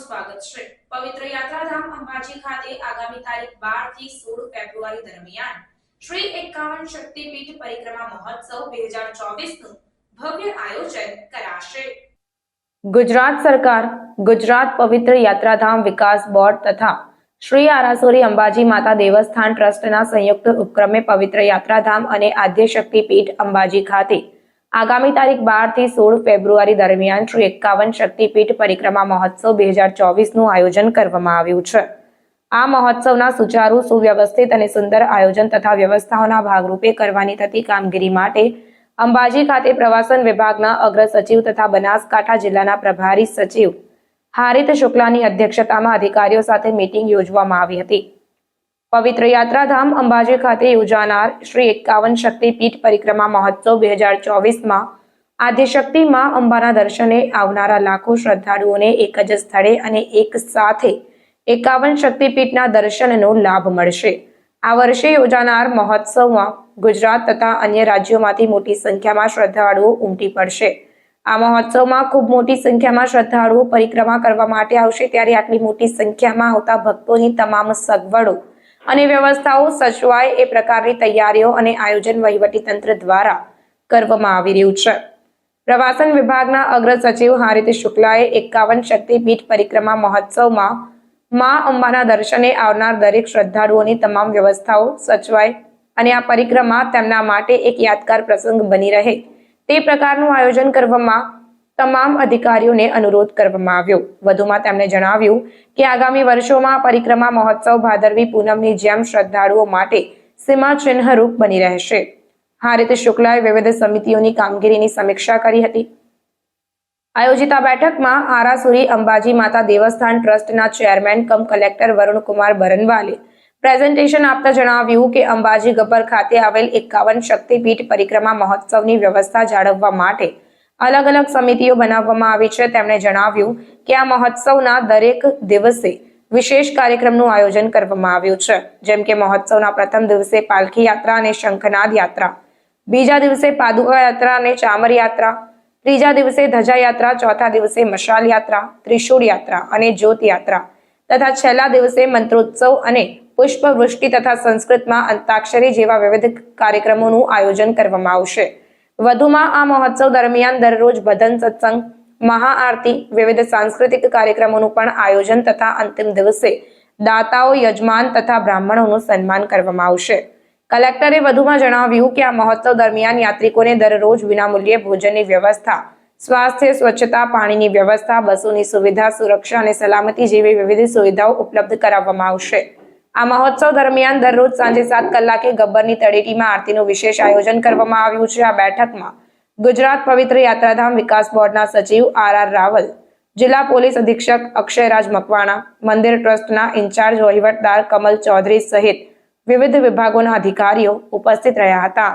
સ્વાગત છે. પવિત્ર યાત્રાધામ અંબાજી ખાતે આગામી તારીખ બારથી સોળ ફેબ્રુઆરી દરમિયાન શ્રી એકાવન શક્તિપીઠ પરિક્રમા મહોત્સવ બે હજાર ચોવીસનું ભવ્ય આયોજન કરાશે. ગુજરાત સરકાર, ગુજરાત પવિત્ર યાત્રાધામ વિકાસ બોર્ડ તથા શ્રી આરાસુરી અંબાજી માતા દેવસ્થાન ટ્રસ્ટના સંયુક્ત ઉપક્રમે પવિત્ર યાત્રાધામ અને આદ્યશક્તિ પીઠ અંબાજી ખાતે આગામી તારીખ બારથી સોળ ફેબ્રુઆરી દરમિયાન શ્રી એકાવન શક્તિપીઠ પરિક્રમા મહોત્સવ બે હજાર ચોવીસનું આયોજન કરવામાં આવ્યું છે. આ મહોત્સવના સુચારુ, સુવ્યવસ્થિત અને સુંદર આયોજન તથા વ્યવસ્થાઓના ભાગરૂપે કરવાની થતી કામગીરી માટે અંબાજી ખાતે પ્રવાસન વિભાગના અગ્ર સચિવ તથા બનાસકાંઠા જિલ્લાના પ્રભારી સચિવ હારિત શુક્લાની અધ્યક્ષતામાં અધિકારીઓ સાથે મીટિંગ યોજવામાં આવી હતી. પવિત્ર યાત્રાધામ અંબાજી ખાતે યોજાનાર શ્રી એકાવન શક્તિપીઠ પરિક્રમા મહોત્સવ બે હજાર ચોવીસમાં આદ્યશક્તિ માં અંબાના દર્શને આવનારા લાખો શ્રદ્ધાળુઓને એક જ સ્થળે અને એક સાથે એકાવન શક્તિપીઠના દર્શનનો લાભ મળશે. આ વર્ષે યોજાનાર મહોત્સવમાં ગુજરાત તથા અન્ય રાજ્યોમાંથી મોટી સંખ્યામાં શ્રદ્ધાળુઓ ઉમટી પડશે. આ મહોત્સવમાં ખૂબ મોટી સંખ્યામાં શ્રદ્ધાળુઓ પરિક્રમા કરવા માટે આવશે. ત્યારે આટલી મોટી સંખ્યામાં આવતા ભક્તોની તમામ સગવડો અને વ્યવસ્થાઓ સચવાય એ પ્રકારની તૈયારીઓ અને આયોજન વહીવટીતંત્ર દ્વારા કરવામાં આવી રહ્યું છે. પ્રવાસન વિભાગના અગ્ર સચિવ હારિત શુક્લાએ એકાવન શક્તિપીઠ પરિક્રમા મહોત્સવમાં મા અંબાના દર્શને આવનાર દરેક શ્રદ્ધાળુઓની તમામ વ્યવસ્થાઓ સચવાય અને આ પરિક્રમા તેમના માટે એક યાદગાર પ્રસંગ બની રહે. તે પ્રકારનું આયોજન કરવામાં તમામ અધિકારીઓને અનુરોધ કરવામાં આવ્યો. વધુમાં તેમણે જણાવ્યું કે આગામી વર્ષોમાં પરિક્રમા મહોત્સવ ભાદરવી પૂનમની જેમ શ્રદ્ધાળુઓ માટે સીમાચિહ્નરૂપ બની રહેશે. હારિત શુક્લાએ વિવિધ સમિતિઓની કામગીરીની સમીક્ષા કરી હતી. આયોજિત આ બેઠકમાં આરાસુરી અંબાજી માતા દેવસ્થાન ટ્રસ્ટના ચેરમેન કમ કલેક્ટર વરુણકુમાર બરનવાલે પ્રેઝન્ટેશન આપતા જણાવ્યું કે અંબાજી ગબ્બર ખાતે આવેલ એકાવન શક્તિપીઠ પરિક્રમા મહોત્સવની વ્યવસ્થા જાળવવા માટે અલગ અલગ સમિતિઓ બનાવવામાં આવી છે. તેમણે જણાવ્યું કે આ મહોત્સવના દરેક દિવસે વિશેષ કાર્યક્રમનું આયોજન કરવામાં આવ્યું છે. જેમ કે મહોત્સવના પ્રથમ દિવસે પાલખી યાત્રા અને શંખનાદ યાત્રા, બીજા દિવસે પાદુકા યાત્રા અને ચામર યાત્રા, ત્રીજા દિવસે ધજા યાત્રા, ચોથા દિવસે મશાલ યાત્રા, ત્રિશૂળ યાત્રા અને જ્યોત યાત્રા તથા છેલ્લા દિવસે મંત્રોત્સવ અને પુષ્પવૃષ્ટિ તથા સંસ્કૃતમાં અંતાક્ષરી જેવા વિવિધ કાર્યક્રમોનું આયોજન કરવામાં આવશે. વધુમાં આ મહોત્સવ દરમિયાન દરરોજ ભજન સત્સંગ, મહાઆરતી, વિવિધ સાંસ્કૃતિક કાર્યક્રમોનું પણ આયોજન તથા અંતિમ દિવસે દાતાઓ, યજમાન તથા બ્રાહ્મણોનું સન્માન કરવામાં આવશે. કલેક્ટરે વધુમાં જણાવ્યું કે આ મહોત્સવ દરમિયાન યાત્રિકોને દરરોજ વિનામૂલ્યે ભોજનની વ્યવસ્થા, સ્વાસ્થ્ય, સ્વચ્છતા, પાણીની વ્યવસ્થા, બસોની સુવિધા, સુરક્ષા અને સલામતી જેવી વિવિધ સુવિધાઓ ઉપલબ્ધ કરાવવામાં આવશે. આ મહોત્સવ દરમિયાન દરરોજ સાંજે સાત કલાકે ગબ્બરની તળેટીમાં આરતીનું વિશેષ આયોજન કરવામાં આવ્યું છે. આ બેઠકમાં ગુજરાત પવિત્ર યાત્રાધામ વિકાસ બોર્ડના સચિવ આર આર રાવલ, જિલ્લા પોલીસ અધિક્ષક અક્ષયરાજ મકવાણા, મંદિર ટ્રસ્ટના ઇન્ચાર્જ વહીવટદાર કમલ ચૌધરી સહિત વિવિધ વિભાગોના અધિકારીઓ ઉપસ્થિત રહ્યા હતા.